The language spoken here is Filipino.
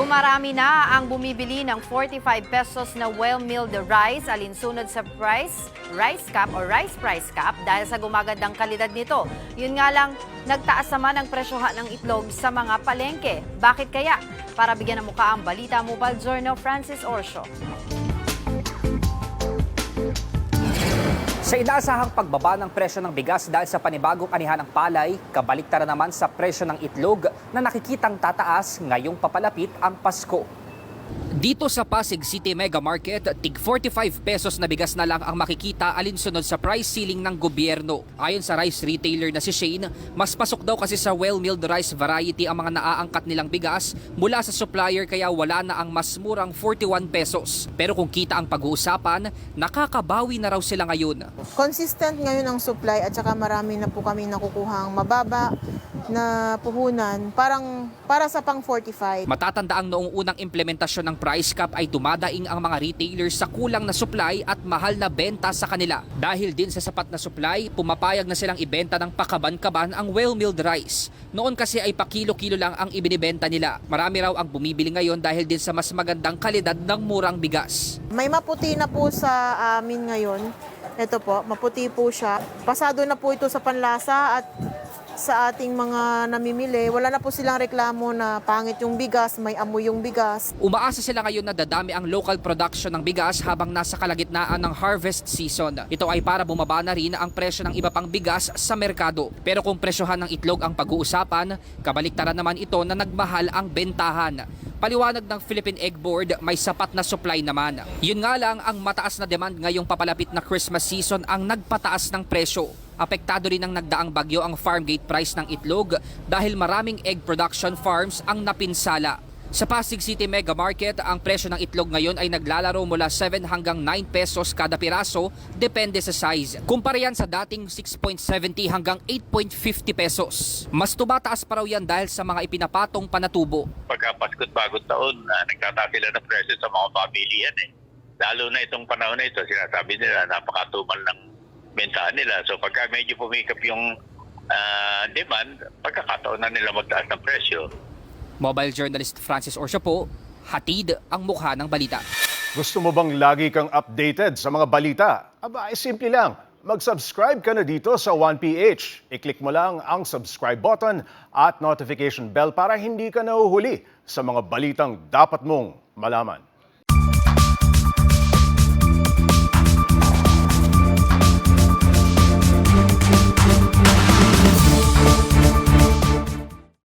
Dumarami na ang bumibili ng 45 pesos na well-milled rice alinsunod sa price, rice cap o rice price cap dahil sa gumagandang kalidad nito. Yun nga lang, nagtaas naman ang presyohan ng itlog sa mga palengke. Bakit kaya? Para bigyan ng mukha ang balita Mobile Journal Francis Orsio. Sa inaasahang pagbaba ng presyo ng bigas dahil sa panibagong anihan ng palay, kabaliktaran naman sa presyo ng itlog na nakikitang tataas ngayong papalapit ang Pasko. Dito sa Pasig City Mega Market, tig 45 pesos na bigas na lang ang makikita alinsunod sa price ceiling ng gobyerno. Ayon sa rice retailer na si Shane, mas pasok daw kasi sa well-milled rice variety ang mga naaangkat nilang bigas mula sa supplier kaya wala na ang mas murang 41 pesos. Pero kung kita ang pag-uusapan, nakakabawi na raw sila ngayon. consistent ngayon ang supply at saka marami na po kami nakukuhang mababa na puhunan parang para sa pang 45. Matatandaang noong unang implementasyon ng price cap ay dumadaing ang mga retailers sa kulang na supply at mahal na benta sa kanila. Dahil din sa sapat na supply, pumapayag na silang ibenta ng pakaban-kaban ang well-milled rice. Noon kasi ay pakilo-kilo lang ang ibinibenta nila. Marami raw ang bumibili ngayon dahil din sa mas magandang kalidad ng murang bigas. May maputi na po sa amin ngayon. Ito po, maputi po siya. Pasado na po ito sa panlasa at sa ating mga namimili, wala na po silang reklamo na pangit yung bigas, may amoy yung bigas. Umaasa sila ngayon na dadami ang local production ng bigas habang nasa kalagitnaan ng harvest season. Ito ay para bumaba na rin ang presyo ng iba pang bigas sa merkado. Pero kung presyohan ng itlog ang pag-uusapan, kabaliktaran naman ito na nagmahal ang bentahan. Paliwanag ng Philippine Egg Board, may sapat na supply naman. Yun nga lang, ang mataas na demand ngayong papalapit na Christmas season ang nagpataas ng presyo. Apektado rin ng nagdaang bagyo ang farm gate price ng itlog dahil maraming egg production farms ang napinsala. Sa Pasig City Mega Market, ang presyo ng itlog ngayon ay naglalaro mula 7 hanggang 9 pesos kada piraso, depende sa size. Kumpara yan sa dating 6.70 hanggang 8.50 pesos. Mas tumataas pa raw yan dahil sa mga ipinapatong panatubo. pagka Pasko't Bagong Taon, na nagtataas sila ng presyo sa mga pamilihan eh. Lalo na itong panahon na ito, sinasabi nila, napakatumal ng bentahan nila. So pagka medyo pumikap yung ah, demand, pagkakataon na nila magtaas ng presyo. Mobile journalist Francis Orsio po, hatid ang mukha ng balita. Gusto mo bang lagi kang updated sa mga balita? Aba, ay simple lang. Mag-subscribe ka na dito sa 1PH. I-click mo lang ang subscribe button at notification bell para hindi ka nahuhuli sa mga balitang dapat mong malaman.